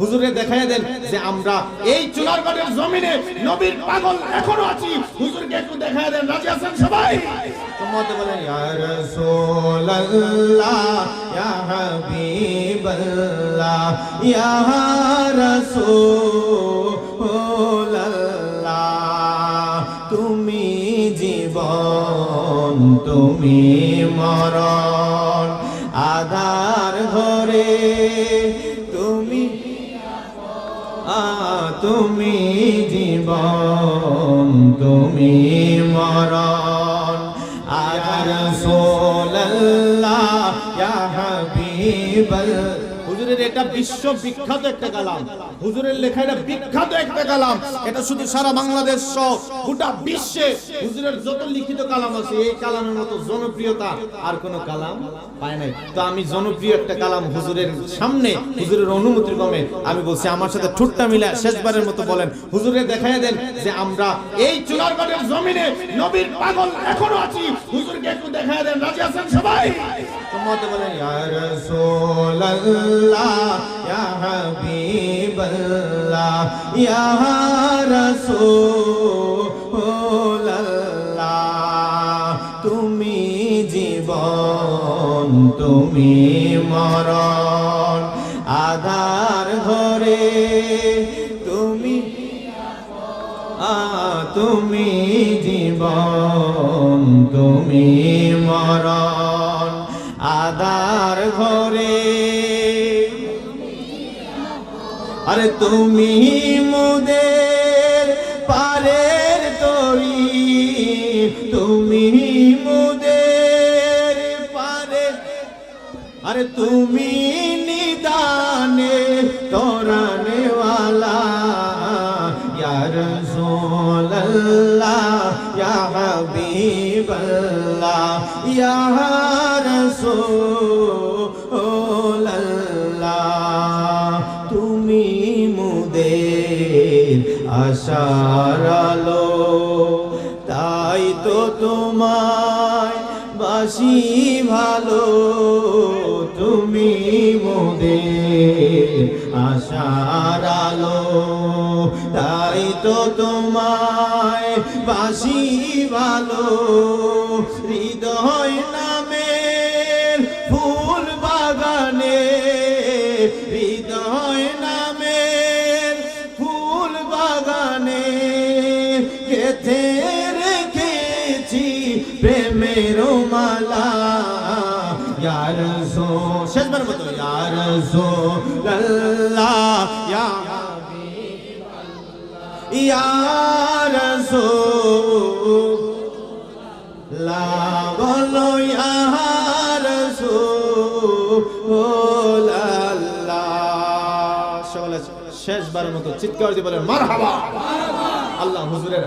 হুজুরে দেখাই দেন যে আমরা এই চুনারগড়ের জমিনে নবীর পাগল এখনও আছি। হুজুরকে একটু দেখাই দেন, রাজি আছেন সবাই? তোমাতে বলেন, ইয়া রাসূলুল্লাহ, ইয়া হাবিবাল্লাহ, ইয়া রাসূলুল্লাহ, তুমি জীবন, তুমি মরণ, আধার ঘরে তুমি জীবন তুমি মরণ। আগার সোল্লা হাবিবাল হুজুরের এটা বিশ্ব বিখ্যাত একটা কালাম। হুজুরের লেখা এটা বিখ্যাত একটা কালাম। এটা শুধু সারা বাংলাদেশ সহ গোটা বিশ্বে হুজুরের যত লিখিত কালাম আছে, এই কালামের মতো জনপ্রিয়তা আর কোন কালাম পায় নাই। তো আমি জনপ্রিয় একটা কালাম হুজুরের সামনে, হুজুরের অনুমতির কমে আমি বলছি, আমার সাথে ঠুট্টা মিলা শেষবারের মতো বলেন। হুজুরে দেখাই দেন যে আমরা এই চুনারগড়ের জমিনে নবীর পাগল এখনও আছি। হুজুরকে একটু দেখাই দেন, রাজি আছেন সবাই? তোমাতে বলেন, ইয়া রাসূলুল্লাহ, ইয়া হাবিবাল্লাহ, ইয়া রাসূলুল্লাহ, তুমি জীবন, তুমি মরণ, আধার ঘরে তুমি, আ, তুমি জীবন, তুমি মরণ। আদার ঘরে। আরে তুমি মুদের পারের তরি, তুমি মুদের পারে আরে তুমি নিদানে তোরানে ওয়ালা ইয়ার সোল্লা ইয়া রসোল্লাহ তুমি মুদের আশারালো তাই তো তোমায় বাসি ভালো, তুমি মোদের আশারালো তাই তো তোমায় বাসি ভালো, হৃদয় নামে ফুল বাগানে, হৃদয় নামের ফুল বাগানে গেথে রেখেছি প্রেমের মালা। ইয়ার সো ইয়ার সো আল্লাহ ইয়া ইয়ার সো লা বলো শেষবারের মতো চিৎকার দিয়ে বলেন মারহাবা! আল্লাহ হুজুরের